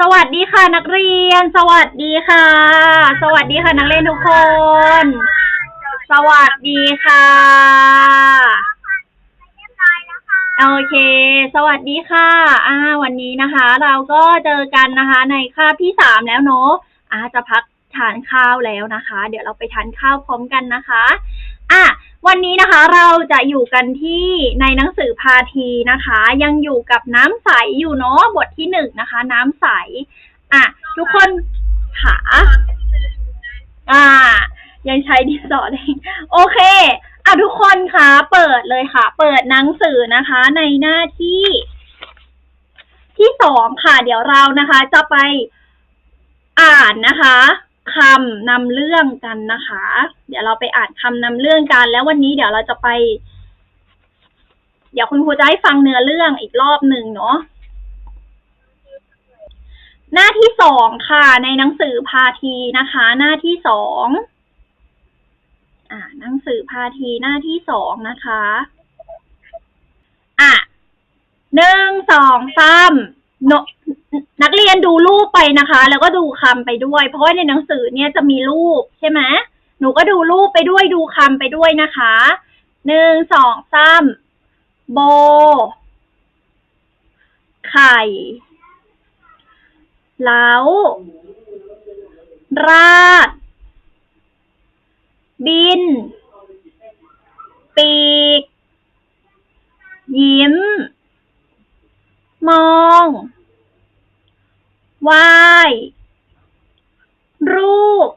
สวัสดีค่ะนักเรียน สวัสดีค่ะ สวัสดีค่ะนักเรียนทุกคน สวัสดีค่ะ โอเค สวัสดีค่ะ อ่า วันนี้นะคะ เราก็เจอกันนะคะ ในคาบที่สามแล้วเนาะอาจะพักทานข้าวแล้วนะคะ เดี๋ยวเราไปทานข้าวพร้อมกันนะคะ อะ วันนี้นะคะเราจะอยู่กันที่ในหนังสือพาทีนะคะ ยังอยู่กับน้ำใสอยู่เนาะบทที่หนึ่งนะคะ น้ำใส อะ ทุกคนค่ะอ่า ยังใช้ดินสอได้โอเค อะทุกคนคะเปิดเลยค่ะ เปิดหนังสือนะคะ ในหน้าที่ ที่สองค่ะ เดี๋ยวเรานะคะ จะไปอ่านนะคะ คำนำเรื่องกันนะคะ เดี๋ยวเราไปอ่านคำนำเรื่องกัน แล้ววันนี้เดี๋ยวเราจะไป เดี๋ยวคุณครูจะให้ฟังเนื้อเรื่องอีกรอบหนึ่งเนาะหน้าที่สองค่ะ ในหนังสือพาทีนะคะ หน้าที่สองอ่าหนังสือพาทีหน้าที่สองนะคะ อะหนึ่งสองสาม นนักเรียนดูรูปไปนะคะ แล้วก็ดูคำไปด้วย เพราะว่าในหนังสือเนี่ยจะมีรูปใช่ไหมหนูก็ดูรูปไปด้วยดูคำไปด้วยนะคะหนึ่งสองสามโบ ไข่เล้าราด บิน ปีก ยิ้ม มองวายรูป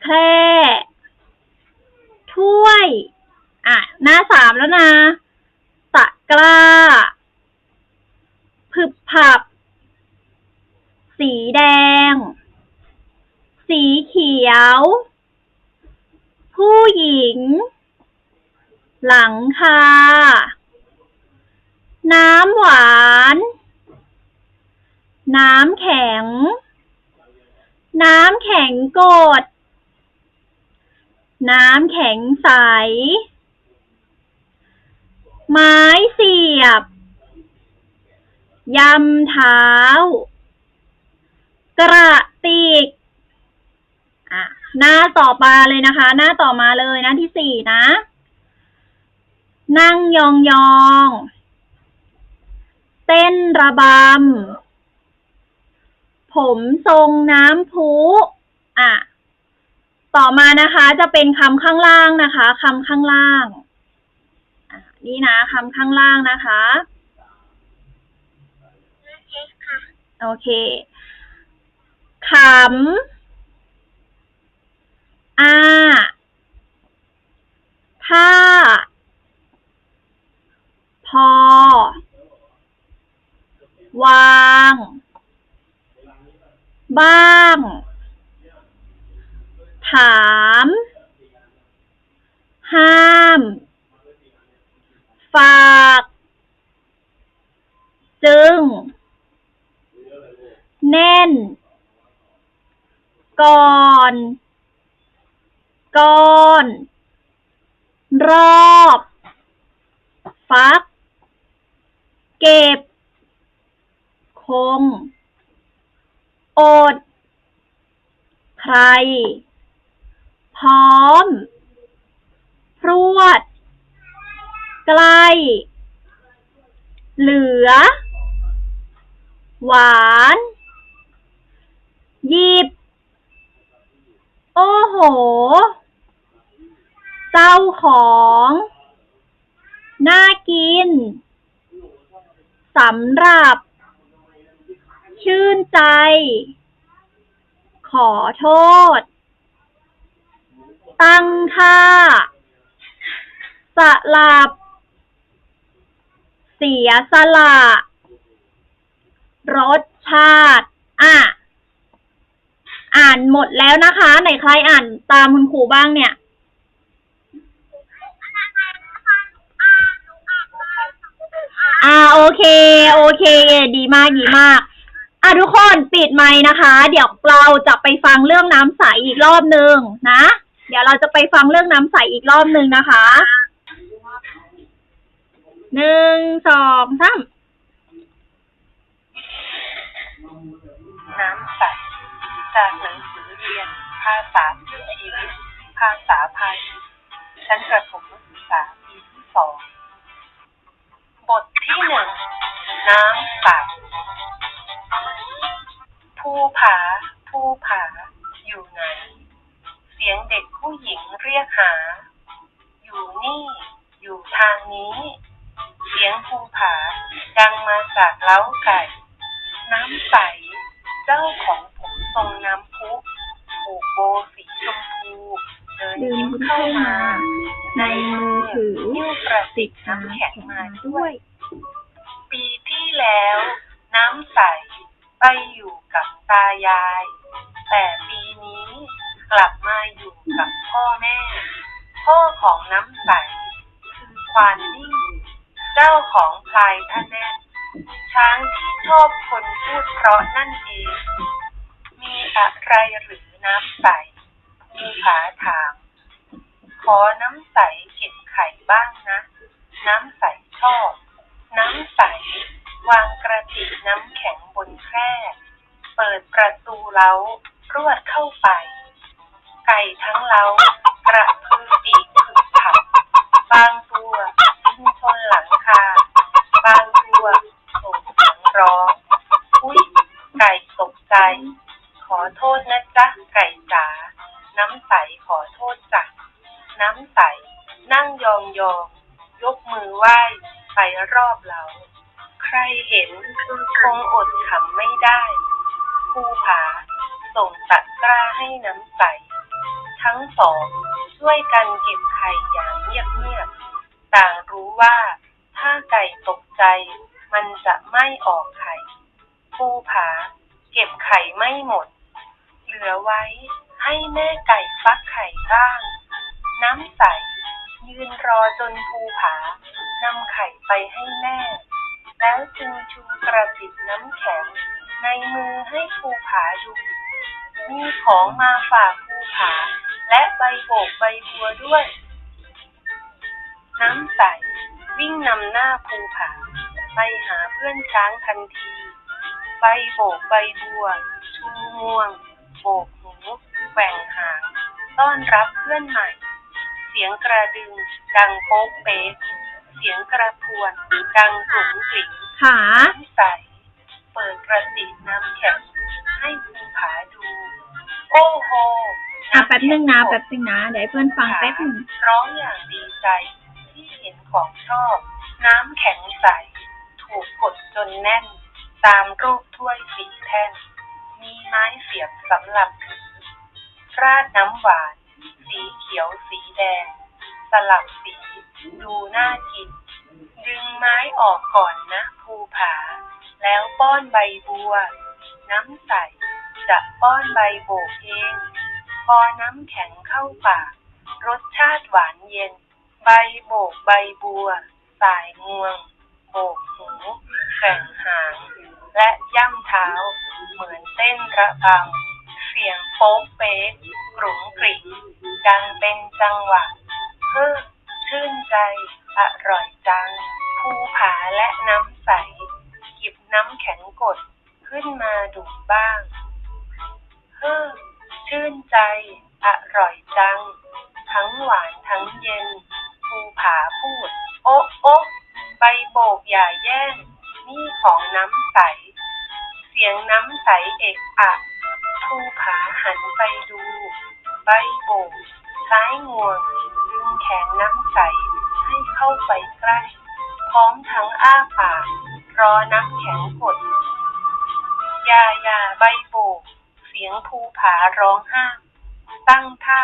แคลถ้วย อะ หน้าสามแล้วนะ ตะกร้าพึบผับ สีแดง สีเขียว ผู้หญิง หลังคา น้ำหวาน น้ำแข็ง น้ำแข็งกด น้ำแข็งใส ไม้เสียบ ยำเท้า กระติกอะหน้าต่อมาเลยนะคะ หน้าต่อมาเลยหน้าที่สี่นะ นั่งยองยอง ต้นระบำ ผมทรงน้ำพุอะ ต่อมานะคะจะเป็นคำข้างล่างนะคะคำข้างล่าง นี่นะคำข้างล่างนะคะโอเคขำอาถ้าพอ วาง บ้าง ถาม ห้าม ฝาก จึง แน่น ก่อน ก้อน รอบ ฟัก เก็บ คงอด ใคร พร้อม พรวดใกล้เหลือ หวาน หยิบ โอ้โห เจ้าของน่ากินสำหรับ ชื่นใจ ขอโทษ ตั้งค่า สลับ เสียสละ รสชาติ อะ อ่านหมดแล้วนะคะ ไหนใครอ่านตามคุณครูบ้างเนี่ยอ่าโอเค โอเค ดีมาก ดีมาก อะทุกคนปิดไมค์นะคะ เดี๋ยวเราจะไปฟังเรื่องน้ำใสอีกรอบหนึ่งนะ เดี๋ยวเราจะไปฟังเรื่องน้ำใสอีกรอบหนึ่งนะคะหนึ่งสองสามน้ำใสจากหนังสือเรียน ภาษาชีวิต ภาษาไทยชั้นประถมศึกษาปีที่สอง บทที่หนึ่งน้ำใส ภูผาภูผา อยู่ไหน เสียงเด็กผู้หญิงเรียกหา อยู่นี่ อยู่ทางนี้ เสียงภูผา ดังมาจากเล้าไก่ น้ำใส เจ้าของผมทรงน้ำพุผูกโบสีชมพู เดินดื่ยิ้มมเข้าเข้ามามา ในมือถือนิ้วกระติติกดน้ำน้ำแข็แข็งงมามาด้ด้ววยยปีที่แล้ว น้ำใส ไปอยู่กับตายาย แต่ปีนี้กลับมาอยู่กับพ่อแม่ พ่อของน้ำใส คือควานนิ่ง เจ้าของพลายทะแนนช้างที่ชอบคนพูดเพราะนั่นเอง มีอะไรหรือน้ำใสภูผาถาม ขอน้ำใสเก็บไข่บ้างนะ น้ำใสชอบ น้ำใส วางกระติกน้ำแข็งบนแคร่ เปิดประตูเล้ารวดเข้าไป ไก่ทั้งเล้ากระพือปีก เก็บไข่อย่างเงียบๆ ต่างรู้ว่าถ้าไก่ตกใจมันจะไม่ออกไข่ ภูผาเก็บไข่ไม่หมด เหลือไว้ให้แม่ไก่ฟักไข่บ้าง น้ำใส ยืนรอจนภูผานำไข่ไปให้แม่ แล้วจึงชูกระติกน้ำแข็ง ในมือให้ภูผาดู มีของมาฝากภูผา และใบโบกใบบัวด้วย น้ำใส วิ่งนำหน้าภูผาไปหาเพื่อนช้างทันที ใบโบกใบบัว ชูงวง โบกหูแกว่งหาง ต้อนรับเพื่อนใหม่ เสียงกระดึง ดังโป๊กเป๊กเสียงกระพวน ดังกลุ่มกลิ่งขาน้ำใส เปิดกระติกน้ำแข็งให้ภูผาดู โอ้โห อะแป๊บนึงนะแป๊บนึงนะเดี๋ยวให้เพื่อนฟังแป๊บนึงร้องอย่างดีใจที่เห็นของชอบ น้ำแข็งใส ถูกกดจนแน่น ตามรูปถ้วยสีแท่น มีไม้เสียบสำหรับถือราดน้ำหวาน สีเขียวสีแดง สลับสี ดูน่ากิน ดึงไม้ออกก่อนนะภูผา แล้วป้อนใบบัว น้ำใสจะป้อนใบโบกเอง พอน้ำแข็งเข้าปาก รสชาติหวานเย็น ใบโบกใบบัว สายงวง โบกหูแข่งหาง และย่ำเท้า เหมือนเต้นระบำเสียงโป๊กเป๊กกรุงกริงดังเป็นจังหวะเฮ้อชื่นใจ อร่อยจัง ภูผาและน้ำใส หยิบน้ำแข็งกดขึ้นมาดูบ้างเฮ้อ ชื่นใจ อร่อยจัง ทั้งหวานทั้งเย็น ภูผาพูด โอ๊ะโอ๊ะใบโบกอย่าแย่ง นี่ของน้ำใส เสียงน้ำใสเอกอะภูผาหันไปดู ใบโบกคล้ายงวงดึงแขนน้ำใสให้เข้าไปใกล้ พร้อมทั้งอ้าปากรอน้ำแข็งกดอย่าอย่าใบ ภูผาร้องห้ามตั้งท่า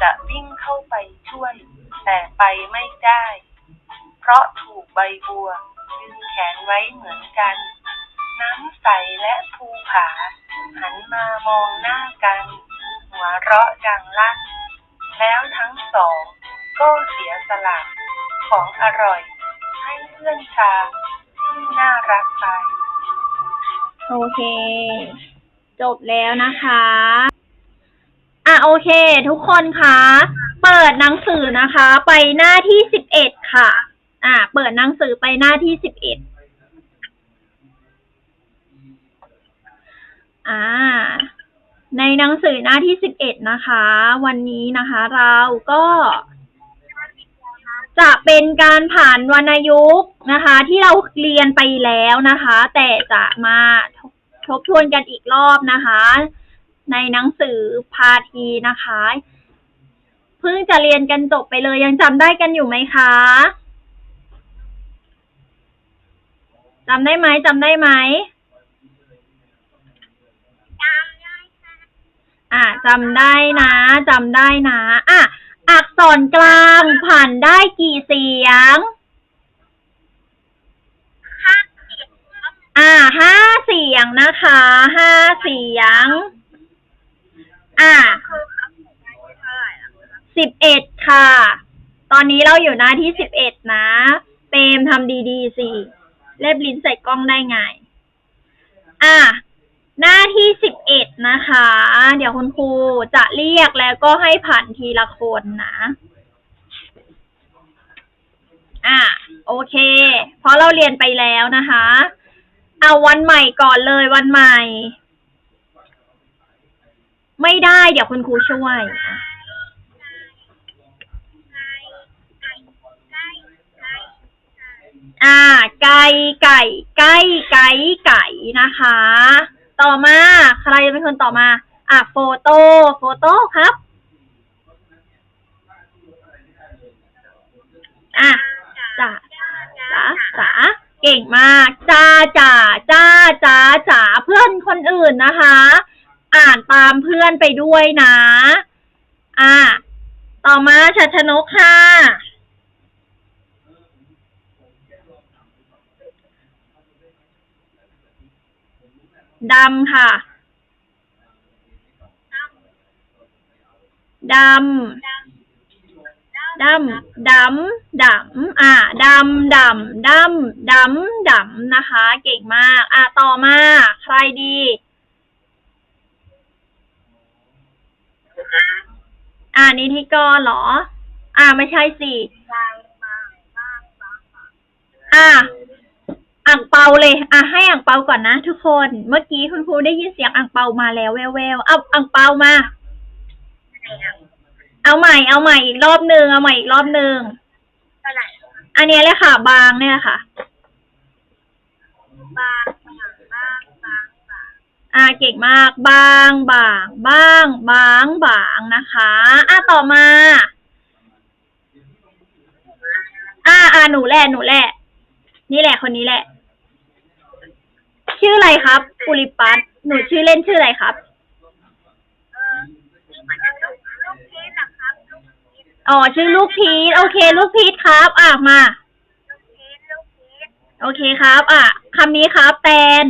จะวิ่งเข้าไปช่วย แต่ไปไม่ได้ เพราะถูกใบบัวดึงแขนไว้เหมือนกัน น้ำใสและภูผา หันมามองหน้ากัน หัวเราะดังลั่น แล้วทั้งสองก็เสียสละของอร่อย ให้เพื่อนช้างที่น่ารักไป โอเค จบแล้วนะคะอะโอเค ทุกคนคะเปิดหนังสือนะคะ ไปหน้าที่สิบเอ็ดค่ะ อะเปิดหนังสือไปหน้าที่สิบเอ็ดอ่า ในหนังสือหน้าที่สิบเอ็ดนะคะ วันนี้นะคะ เราก็จะเป็นการผ่านวรรณยุกต์นะคะ ที่เราเรียนไปแล้วนะคะ แต่จะมา ทบทบทวนกันอีกรอบนะคะ ในหนังสือพาทีนะคะเพิ่งจะเรียนกันจบไปเลยยังจำได้กันอยู่ไหมคะจำได้ไหมจำได้ไหมอะจำได้นะจำได้นะ อะ อักษรกลางผ่านได้กี่เสียง อ่าห้าเสียงนะคะห้าเสียง อ่าสิบเอ็ดค่ะ ตอนนี้เราอยู่หน้าที่สิบเอ็ดนะเปมทำดีๆสิเล็บลิ้นใส่กล้องได้ไง อ่าหน้าที่สิบเอ็ดนะคะ เดี๋ยวคุณครูจะเรียกแล้วก็ให้ผ่านทีละคนนะ อ่าโอเค เพราะเราเรียนไปแล้วนะคะ เอาวันใหม่ก่อนเลยวันใหม่ ไม่ได้เดี๋ยวคุณครูช่วยอะอ่า ไก่ไก่ไก่ไก่ไก่นะคะ ต่อมา ใครจะเป็นคนต่อมา อะโฟโต้โฟโต้ครับ อะจ้าจ๋าจ๋า เก่งมาก จ้าจ๋าจ้าจ๋าจ๋าเพื่อนคนอื่นนะคะ อ่านตามเพื่อนไปด้วยนะ อะต่อมาชัชนกค่ะดำค่ะดำ ดำดำดำอ่าดำดำดำดำดำนะคะ เก่งมาก อ่าต่อมา ใครดี อ่านิธิกรเหรอ อ่าไม่ใช่สิอ่าอ่างเปาเลย อะให้อ่างเปาก่อนนะทุกคน เมื่อกี้คุณครูได้ยินเสียงอ่างเปามาแล้วแววๆเอาอ่างเปามา เอาใหม่ เอาใหม่อีกรอบหนึ่งเอาใหม่อีกรอบหนึ่งอันเนี้ยเลยค่ะ บางเนี่ยค่ะอ่าเก่งมาก บางบางบ้างบางบางนะคะอะต่อมา อ่าอ่าหนูแหละหนูแหละ นี่แหละคนนี้แหละ ชื่ออะไรครับปุริปัตหนูชื่อเล่นชื่ออะไรครับอ๋อชื่อ อ๋อชื่อลูกพีทโอเค ลูกพีทครับ อะมาโอเคครับ อะคำนี้ครับแตน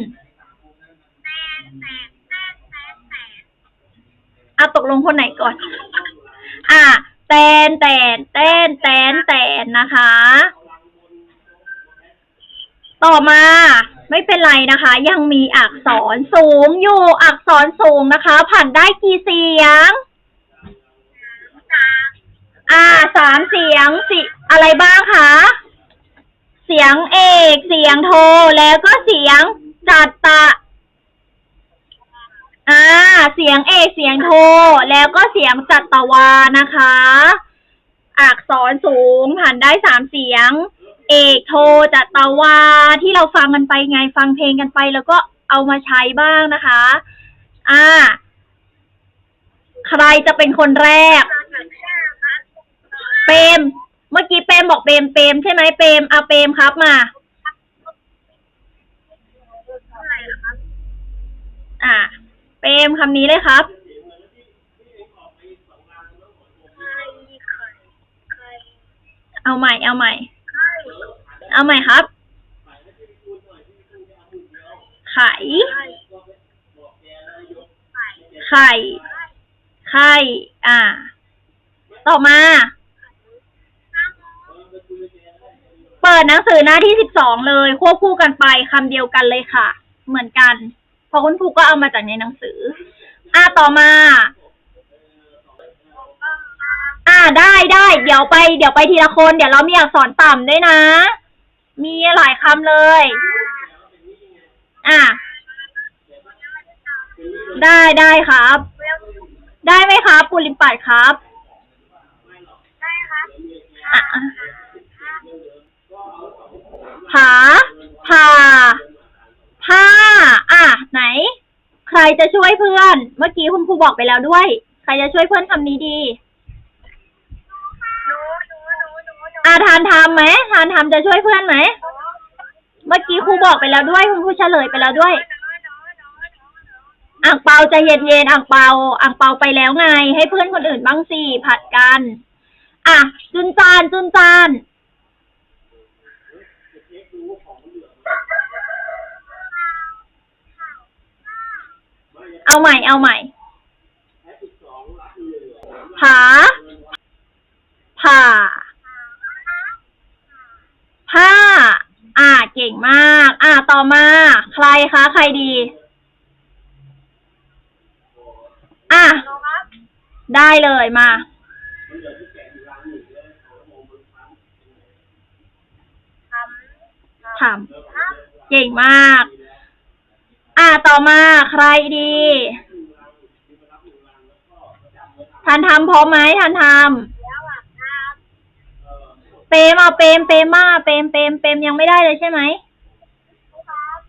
อะตกลงคนไหนก่อน อะแตนแตนแตนแตนแตนนะคะ ต่อมา ไม่เป็นไรนะคะ ยังมีอักษรสูงอยู่อักษรสูงนะคะ ผ่านได้กี่เสียง อ่าสามเสียงสิอะไรบ้างคะ เสียงเอก เสียงโท แล้วก็เสียงจัตตะ อ่า เสียงเอกเสียงโท แล้วก็เสียงจัตตวานะคะ อักษรสูงผ่านได้สามเสียง เอกโทจัตวาที่เราฟังกันไปไงฟังเพลงกันไป แล้วก็เอามาใช้บ้างนะคะ อ่า ใครจะเป็นคนแรก เปรมเมื่อกี้เปรมบอกเปรมเปรมใช่ไหมเปรมเอาเปรมครับมา อ่า เปรมคำนี้เลยครับ เอาใหม่ เอาใหม่ เอาใหม่ครับ ไข่ ไข่ ไข่ อ่า ต่อมา เปิดหนังสือหน้าที่สิบสองเลย ควบคู่กันไปคำเดียวกันเลยค่ะ เหมือนกันเพราะคุณครูก็เอามาจากในหนังสือ อ่าต่อมา อ่าได้ได้เดี๋ยวไปเดี๋ยวไปทีละคน เดี๋ยวเรามีอักษรต่ำด้วยนะ มีหลายคำเลย อ่าได้ได้ครับ ได้ไหมครับปุริมปัดครับ ได้ครับอะอะ ผาผ่าผ้า อะ ไหน ใครจะช่วยเพื่อน เมื่อกี้คุณครูบอกไปแล้วด้วย ใครจะช่วยเพื่อนคำนี้ดีนูหนูหนูหนูหนูอะทานทำไหมทานทำจะช่วยเพื่อนไหม เมื่อกี้ครูบอกไปแล้วด้วย คุณครูเฉลยไปแล้วด้วย อ่างเปาใจเย็นๆอ่างเปาอ่างเปาไปแล้วไง ให้เพื่อนคนอื่นบ้างสิผัดกัน อะ จุนจาน จุนจาน เอาใหม่ เอาใหม่ ผา ผ่า ผ้า อ่า เก่งมาก อ่า ต่อมา ใครคะ ใครดี อะ ได้เลยมา ทำ เก่งมาก อะต่อมาใครดีทันทำพร้อมไหมทันทำเปรมเอาเปรมเปรมมาเปรมเปรมเปรมยังไม่ได้เลยใช่ไหมครับ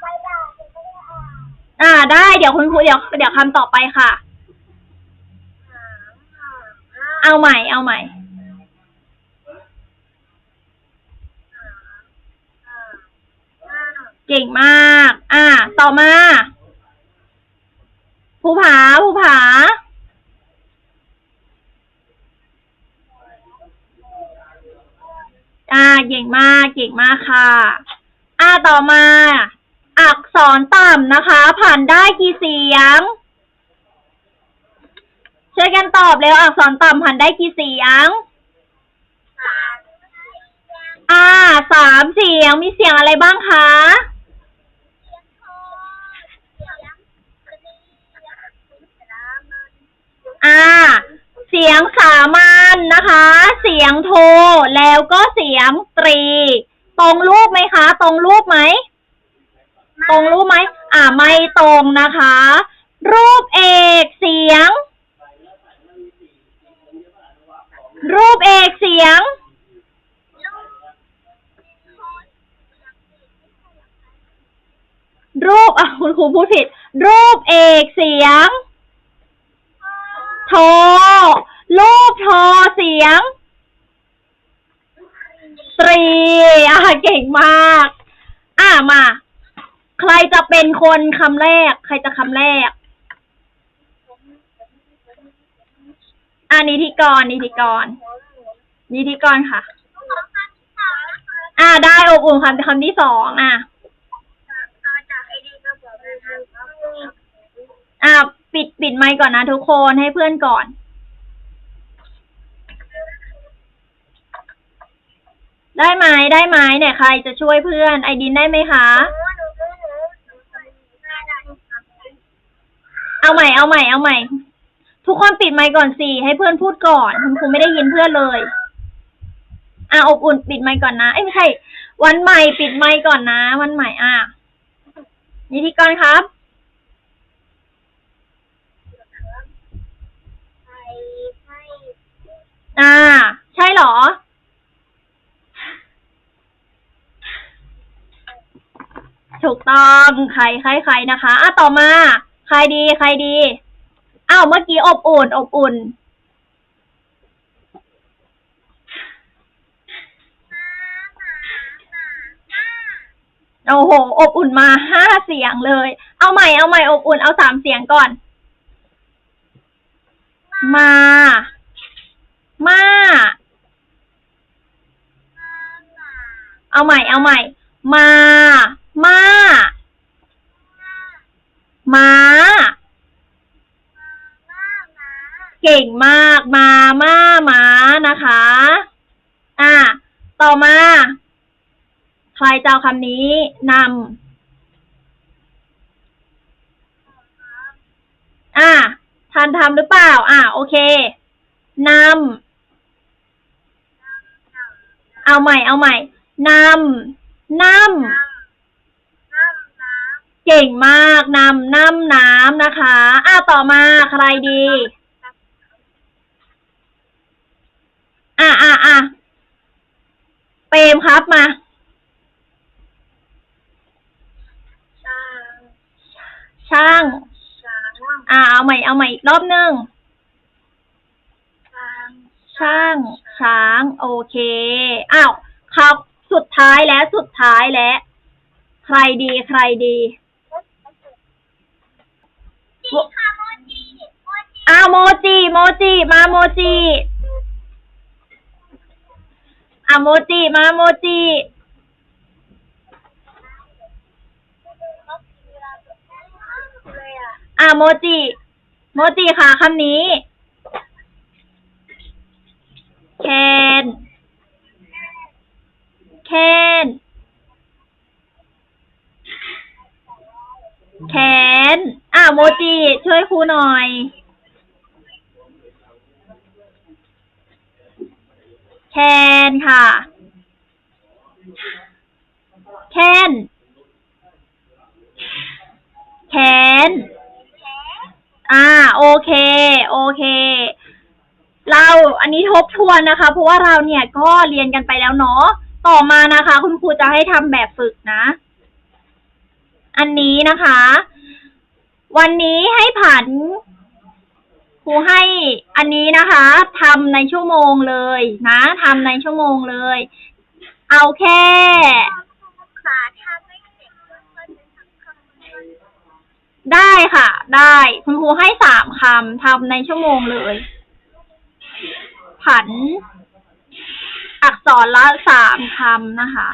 ไปด่าจะไม่ได้อ่านอ่าได้เดี๋ยวคุณครูเดี๋ยวเดี๋ยวคำต่อไปค่ะ เอาใหม่เอาใหม่ เก่งมาก อ่า ต่อมาภูผาภูผา อ่า เก่งมาก เก่งมากค่ะ อ่า ต่อมา อักษรต่ำนะคะ ผ่านได้กี่เสียง ช่วยกันตอบเร็ว อักษรต่ำผ่านได้กี่เสียง อ่า สามเสียง มีเสียงอะไรบ้างคะ อ่า เสียงสามัญนะคะ เสียงโท แล้วก็เสียงตรี ตรงรูปไหมคะ ตรงรูปไหม ตรงรูปไหม อ่า ไม่ตรงนะคะ รูปเอกเสียง รูปเอกเสียงรูปอะคุณครูพูดผิด รูปเอกเสียง โทรูปโทรเสียง ตรีอะเก่งมาก อะมา ใครจะเป็นคนคำแรก ใครจะคำแรก อะนิธิกรนิธิกรนิธิกรค่ะ อะได้อบอุ่นคำคำที่สองอะ อะ ปิ ดไมค์ก่อนนะทุกคนให้เพื่อนก่อน ได้ไหมได้ไหมเนี่ยใครจะช่วยเพื่อน ไอดินได้ไหมคะ เอาใหม่เอาใหม่เอาใหม่ ทุกคนปิดไมค์ก่อนสิให้เพื่อนพูดก่อนคุณครูไม่ได้ยินเพื่อนเลยอะอบอุ่นปิดไมค์ก่อนนะเอ้ยไม่ใช่ วันใหม่ปิดไมค์ก่อนนะ วันใหม่อะนิติกรครับ อ่า ใช่เหรอ ถูกต้องใครใครใครนะคะ อะต่อมา ใครดีใครดีอ้าวเมื่อกี้อบอุ่น อบอุ่น โอ้โห อบอุ่นมาห้าเสียงเลย เอาใหม่ เอาใหม่ อบอุ่น เอาสามเสียงก่อน มา มาเอาใหม่ เอาใหม่ มา มาม้า เก่งมาก มา มา ม้า นะคะ อะ ต่อมา ใครจะเอาคำนี้นำอะทันทำหรือเปล่า อะ โอเคนำ เอาใหม่ เอาใหม่นำนำเก่งมากนำน้ำน้ำนะคะ อะต่อมาใครดี อะอะอะเปรมครับมาช้างช่างอะเอาใหม่ เอาใหม่อีกรอบหนึ่งช้าง ช่างช้าง โอเค อ้าวครับสุดท้ายแล้วสุดท้ายแล้ว ใครดีใครดีจีค่ะโมจิโมจิอ้าวโมจิโมจิมาโมจิอะโมจิมาโมจิเลยอะอะโมจิโมจิค่ะคำนี้ แคนแคนแขนอะโมจิช่วยครูหน่อยแคนค่ะแคนแขนอ่า โอเค โอเค เราอันนี้ทบทวนนะคะ เพราะว่าเราเนี่ยก็เรียนกันไปแล้วเนาะต่อมานะคะ คุณครูจะให้ทำแบบฝึกนะ อันนี้นะคะ วันนี้ให้ผันครูให้อันนี้นะคะทำในชั่วโมงเลยนะทำในชั่วโมงเลย เอาแค่ขาถ้าไม่เจ็บก็จะทำคำนวณได้ค่ะ ได้ คุณครูให้สามคำทำในชั่วโมงเลย ผัน อักษรละสามคำนะคะ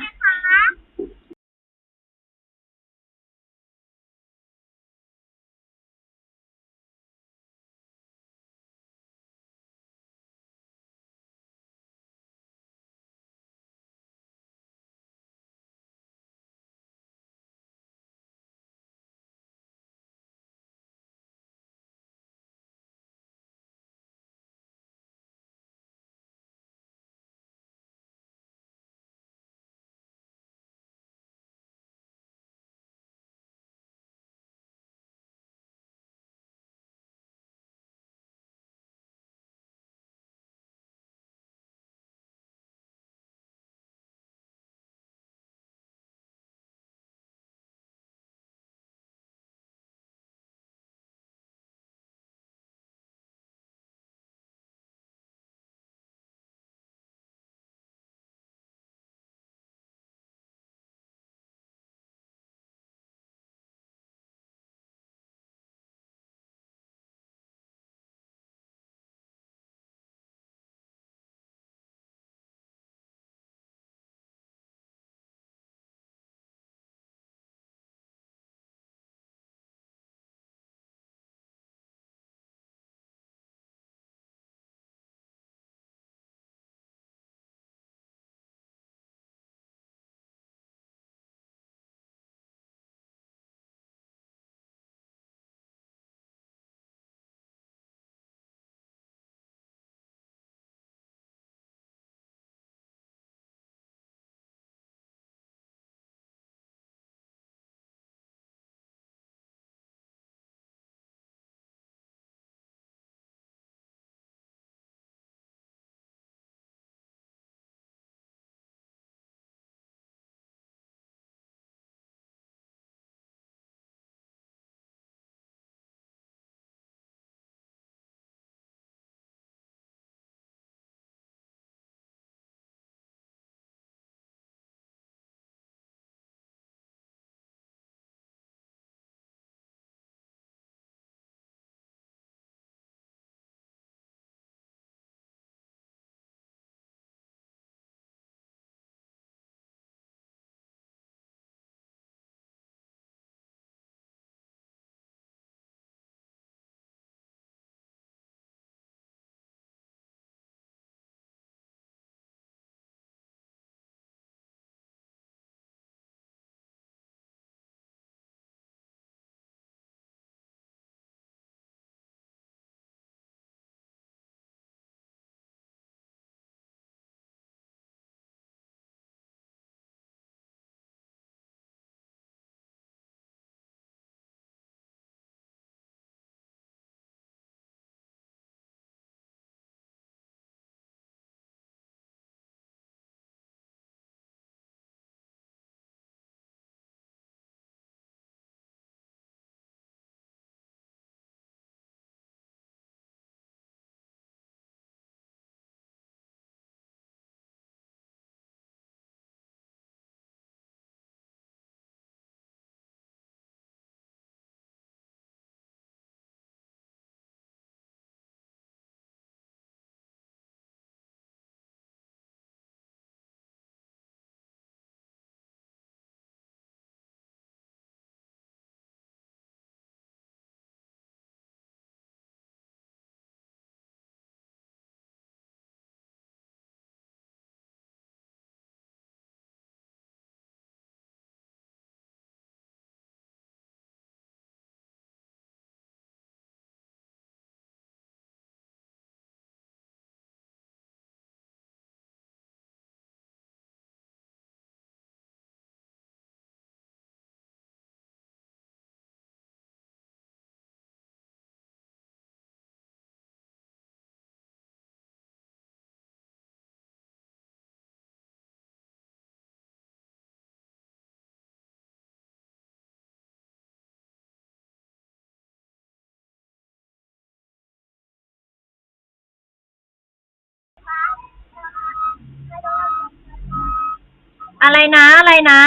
อะไรนะอะไรนะ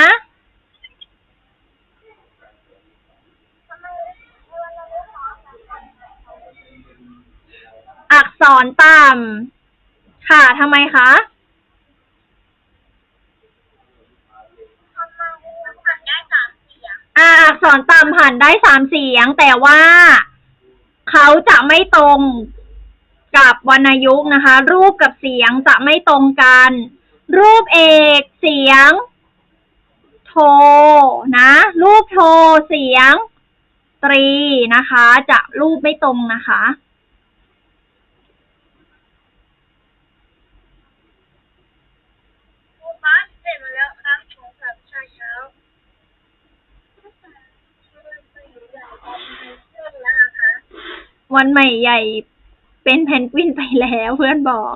ทำไมวันเราไม่ขอกันอักษรต่ำค่ะทำไมคะทำไมเราผ่านได้สามเสียงอ่าอักษรต่ำผ่านได้สามเสียง แต่ว่าเขาจะไม่ตรงกับวรรณยุกต์นะคะ รูปกับเสียงจะไม่ตรงกัน รูปเอกเสียง โทนะ รูปโทเสียง ตรีนะคะ จะรูปไม่ตรงนะคะครูคะเสร็จมาแล้วครับหนูกลับเช้าเช้าช่วยไปอยู่ใหญ่ตอนเพื่อนแล้วนะคะวันใหม่ใหญ่เป็นเพนกวินไปแล้วเพื่อนบอก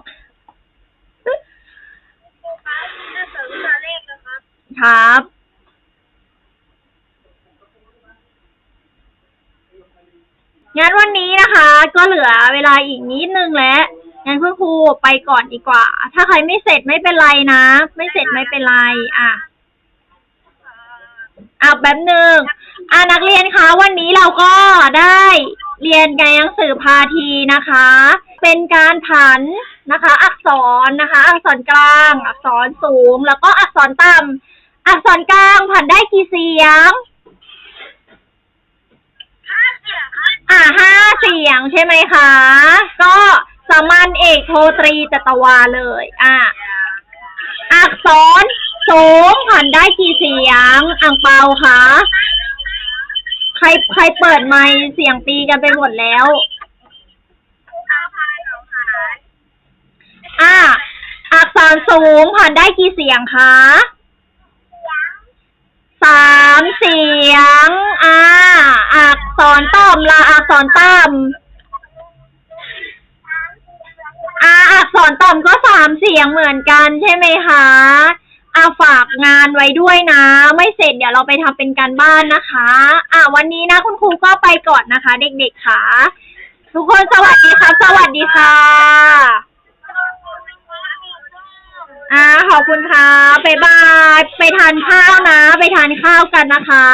ครับ งั้นวันนี้นะคะ ก็เหลือเวลาอีกนิดนึงแล้ว งั้นคุณครูไปก่อนดีกว่า ถ้าใครไม่เสร็จไม่เป็นไรนะ ไม่เสร็จไม่เป็นไร อะอะแป๊บหนึ่งอะนักเรียนคะ วันนี้เราก็ได้เรียนกันหนังสือพาทีนะคะ เป็นการผันนะคะ อักษรนะคะ อักษรกลาง อักษรสูง แล้วก็อักษรต่ำ อักษรกลางผันได้กี่เสียงห้าเสียงครับอ่าห้าเสียงใช่ไหมคะ ก็สามัญเอกโทตรีจตวาเลย อ่าอักษรสูงผันได้กี่เสียง อ่างเปาคะใครใครเปิดไมค์เสียงตีกันไปหมดแล้วครูคะพายของหายอ่าอักษรสูงผ่านได้กี่เสียงคะเสียง สามเสียงอ่าอักษรต่ำละอักษรต่สามเสียงำอ่าอักษรต่ำก็สามเสียงเหมือนกันใช่ไหมคะอ่าฝากงานไว้ด้วยนะ ไม่เสร็จเดี๋ยวเราไปทำเป็นการบ้านนะคะ อ่าวันนี้นะคุณครูก็ไปก่อนนะคะ เด็กๆค่ะ ทุกคนสวัสดีค่ะ สวัสดีค่ะ อ่าขอบคุณค่ะบ๊ายบาย ไปทานข้าวนะ ไปทานข้าวกันนะคะ